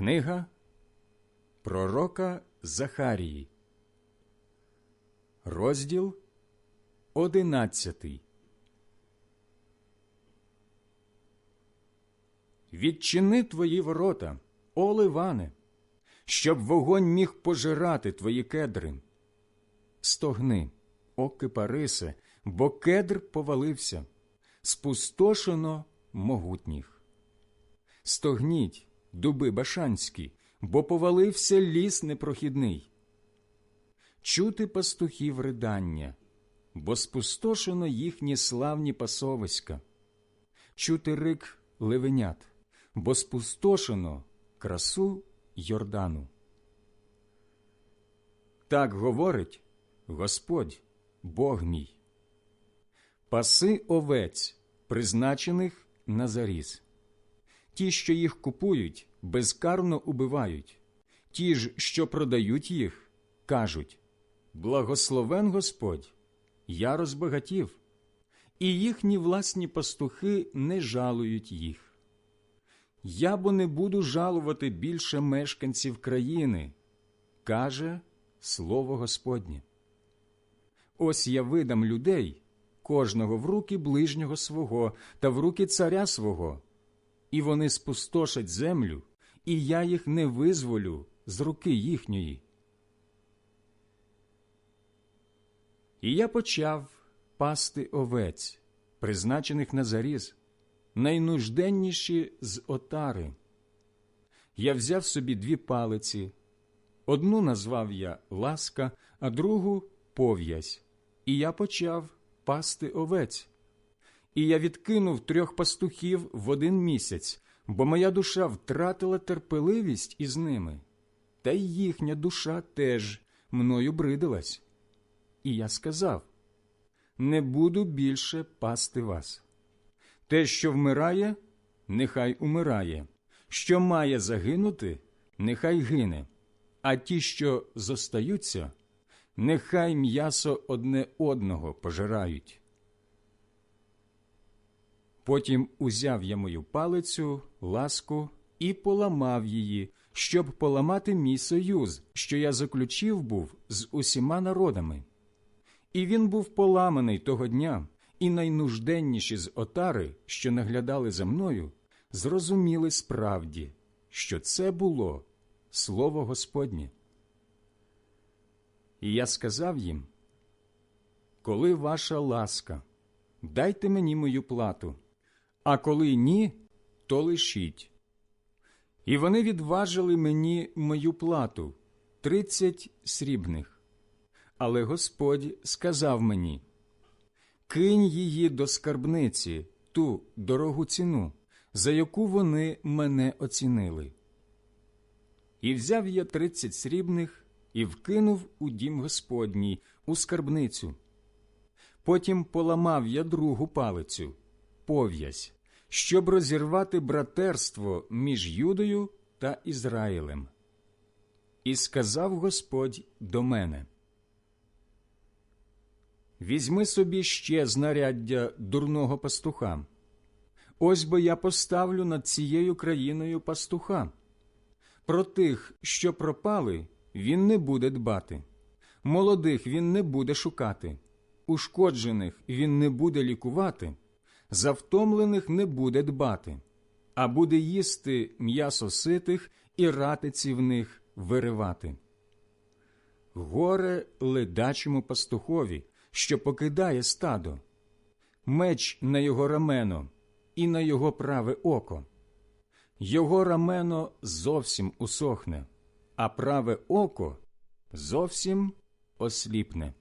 Книга Пророка Захарії, розділ одинадцятий. Відчини твої ворота, о Ливане, щоб вогонь міг пожирати твої кедри. Стогни, о кипарисе, бо кедр повалився, спустошено могутніх. Стогніть, дуби башанські, бо повалився ліс непрохідний. Чути пастухів ридання, бо спустошено їхні славні пасовиська. Чути рик левенят, бо спустошено красу Йордану. Так говорить Господь, Бог мій. Паси овець, призначених на заріз. Ті, що їх купують, безкарно убивають, ті ж, що продають їх, кажуть Благословен Господь, я розбагатів, і їхні власні пастухи не жалують їх. Я бо не буду жалувати більше мешканців країни, каже слово Господнє. Ось я видам людей, кожного в руки ближнього свого та в руки царя свого і вони спустошать землю, і я їх не визволю з руки їхньої. І я почав пасти овець, призначених на заріз, найнужденніші з отари. Я взяв собі дві палиці, одну назвав я ласка, а другу пов'язь, і я почав пасти овець. І я відкинув трьох пастухів в один місяць, бо моя душа втратила терпеливість із ними, та й їхня душа теж мною бридилась. І я сказав не буду більше пасти вас. Те, що вмирає, нехай умирає, що має загинути, нехай гине, а ті, що зостаються, нехай м'ясо одне одного пожирають. Потім узяв я мою палицю, ласку і поламав її, щоб поламати мій союз, що я заключив був з усіма народами. І він був поламаний того дня, і найнужденніші з отари, що наглядали за мною, зрозуміли справді, що це було слово Господнє. І я сказав їм: Коли ваша ласка, дайте мені мою плату а коли ні, то лишіть. І вони відважили мені мою плату тридцять срібних. Але Господь сказав мені Кинь її до скарбниці, ту дорогу ціну, за яку вони мене оцінили. І взяв я тридцять срібних і вкинув у дім Господній, у скарбницю. Потім поламав я другу палицю, пов'язь, щоб розірвати братерство між Юдою та Ізраїлем. І сказав Господь до мене: Візьми собі ще знаряддя дурного пастуха. Ось бо я поставлю над цією країною пастуха. Про тих, що пропали, він не буде дбати, молодих він не буде шукати, ушкоджених він не буде лікувати за втомлених не буде дбати, а буде їсти м'ясо ситих і ратиці в них виривати. Горе ледачому пастухові, що покидає стадо, меч на його рамено і на його праве око. Його рамено зовсім усохне, а праве око зовсім осліпне.